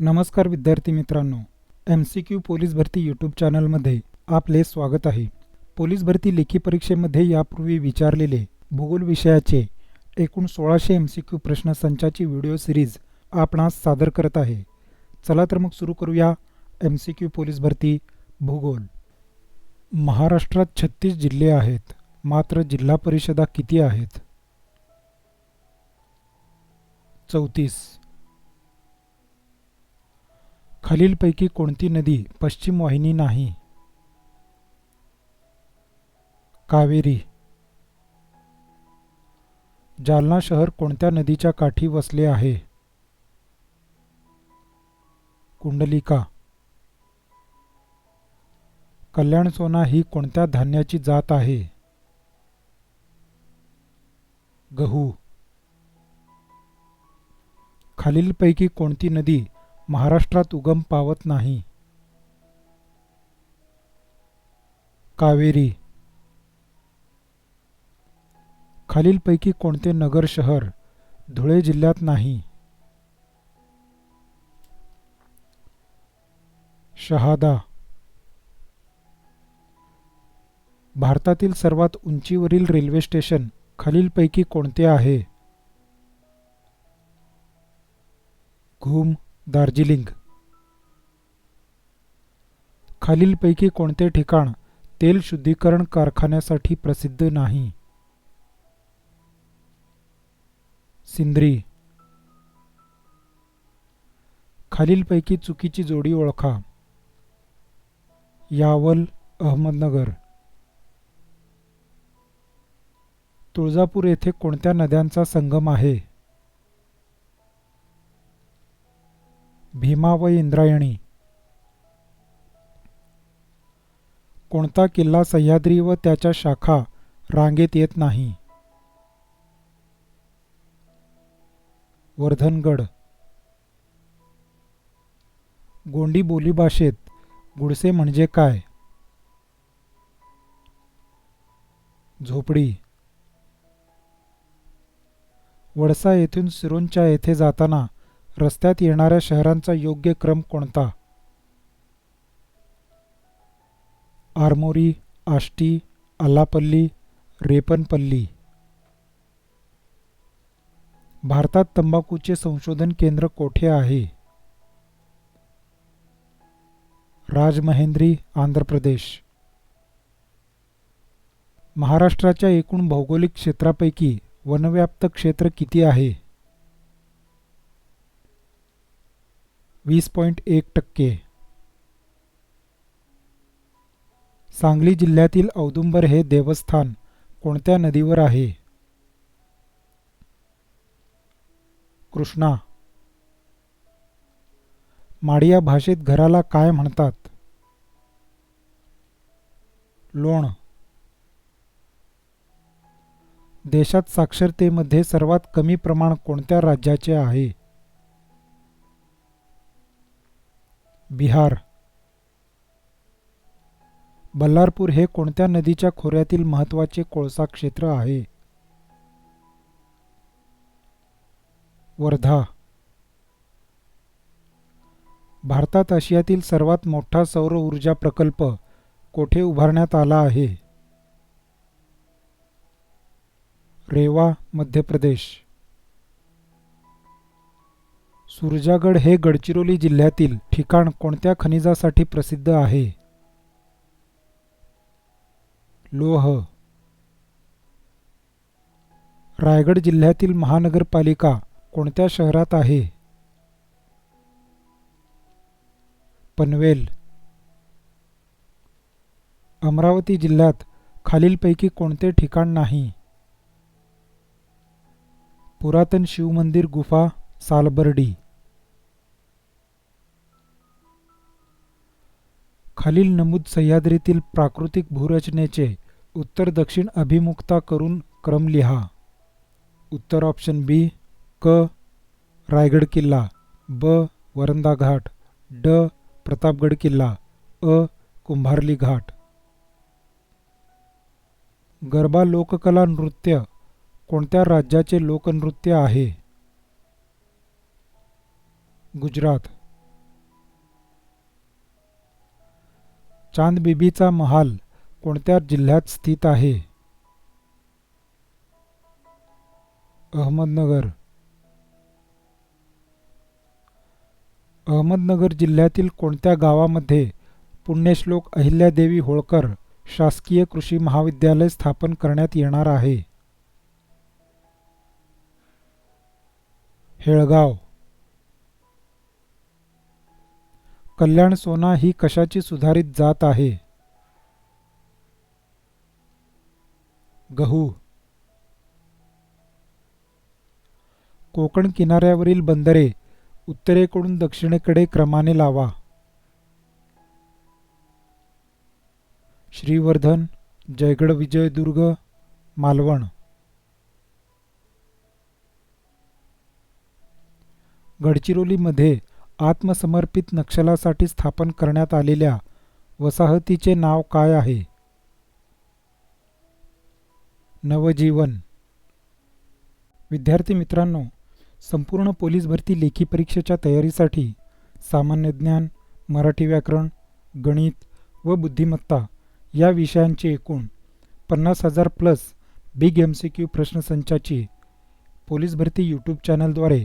नमस्कार विद्यार्थी मित्रांनो एम सी क्यू पोलीस भरती यूट्यूब चॅनलमध्ये आपले स्वागत आहे. पोलीस भरती लेखी परीक्षेमध्ये यापूर्वी विचारलेले भूगोल विषयाचे एकूण सोळाशे एम सी क्यू प्रश्नसंचाची व्हिडिओ सिरीज आपणास सादर करत आहे. चला तर मग सुरू करूया एम सी क्यू पोलीस भरती भूगोल. महाराष्ट्रात छत्तीस जिल्हे आहेत मात्र जिल्हा परिषदा किती आहेत? चौतीस. खालीलपैकी कोणती नदी पश्चिम वाहिनी नाही? कावेरी. जालना शहर कोणत्या नदीच्या काठी वसले आहे? कुंडलिका. कल्याण सोना ही कोणत्या धान्याची जात आहे? गहू. खालीलपैकी कोणती नदी महाराष्ट्रात उगम पावत नाही. कावेरी. खालीलपैकी कोणते नगर शहर धुळे जिल्ह्यात नाही? शहादा. भारतातील सर्वात उंचीवरील रेल्वे स्टेशन खालीलपैकी कोणते आहे? घूम. दार्जिलिंग. खालीलपैकी कोणते ठिकाण तेल शुद्धीकरण कारखान्यासाठी प्रसिद्ध नाही? सिंद्री खालीलपैकी चुकीची जोडी ओळखा. यावल अहमदनगर. तुळजापूर येथे कोणत्या नद्यांचा संगम आहे? भीमा व इंद्रायणी. कोणता किल्ला सह्याद्री व त्याच्या शाखा रांगेत येत नाही? वर्धनगड. गोंडी बोलीभाषेत गुडसे म्हणजे काय? झोपडी. वडसा येथून सिरोंच्या येथे जाताना रस्त्यात येणाऱ्या शहरांचा योग्य क्रम कोणता? आरमोरी आष्टी अलापल्ली रेपनपल्ली. भारतात तंबाखूचे संशोधन केंद्र कोठे आहे? राजमहेंद्री आंध्र प्रदेश. महाराष्ट्राच्या एकूण भौगोलिक क्षेत्रापैकी वनव्याप्त क्षेत्र किती आहे? वीस पॉईंट एक टक्के. सांगली जिल्ह्यातील औदुंबर हे देवस्थान कोणत्या नदीवर आहे? कृष्णा. माडिया भाषेत घराला काय म्हणतात? लोण. देशात साक्षरतेमध्ये सर्वात कमी प्रमाण कोणत्या राज्याचे आहे? बिहार. बल्लारपूर हे कोणत्या नदीच्या खोऱ्यातील महत्त्वाचे कोळसा क्षेत्र आहे? वर्धा. भारतात आशियातील सर्वात मोठा सौर ऊर्जा प्रकल्प कोठे उभारण्यात आला आहे? रेवा मध्य प्रदेश. सुरजागड हे गडचिरोली जिल्ह्यातील ठिकाण कोणत्या खनिजासाठी प्रसिद्ध आहे? लोह. रायगड जिल्ह्यातील महानगरपालिका कोणत्या शहरात आहे? पनवेल. अमरावती जिल्ह्यात खालीलपैकी कोणते ठिकाण नाही? पुरातन शिवमंदिर गुफा सालबर्डी. खालील नमूद सह्याद्रीतील प्राकृतिक भूरचनेचे उत्तर दक्षिण अभिमुखता करून क्रम लिहा. उत्तर ऑप्शन बी क रायगड किल्ला ब वरंदा घाट ड प्रतापगड किल्ला अ कुंभारली घाट. गरबा लोककला नृत्य कोणत्या राज्याचे लोकनृत्य आहे? गुजरात. चांदबिबीचा महाल कोणत्या जिल्ह्यात स्थित आहे? अहमदनगर. अहमदनगर जिल्ह्यातील कोणत्या गावामध्ये पुण्यश्लोक अहिल्यादेवी होळकर शासकीय कृषी महाविद्यालय स्थापन करण्यात येणार आहे? हेळगाव. कल्याण सोना ही कशाची सुधारित जात आहे? गहू. कोकण किनाऱ्यावरील बंदरे उत्तरेकडून दक्षिणेकडे क्रमाने लावा. श्रीवर्धन जयगड विजयदुर्ग मालवण. गडचिरोलीमध्ये आत्मसमर्पित नक्षलासाठी स्थापन करण्यात आलेल्या वसाहतीचे नाव काय आहे? नवजीवन. विद्यार्थी मित्रांनो संपूर्ण पोलीस भरती लेखी परीक्षेच्या तयारीसाठी सामान्य ज्ञान मराठी व्याकरण गणित व बुद्धिमत्ता या विषयांचे एकूण पन्नास हजार plus big M C Q प्रश्नसंचाची police भरती यूट्यूब चॅनलद्वारे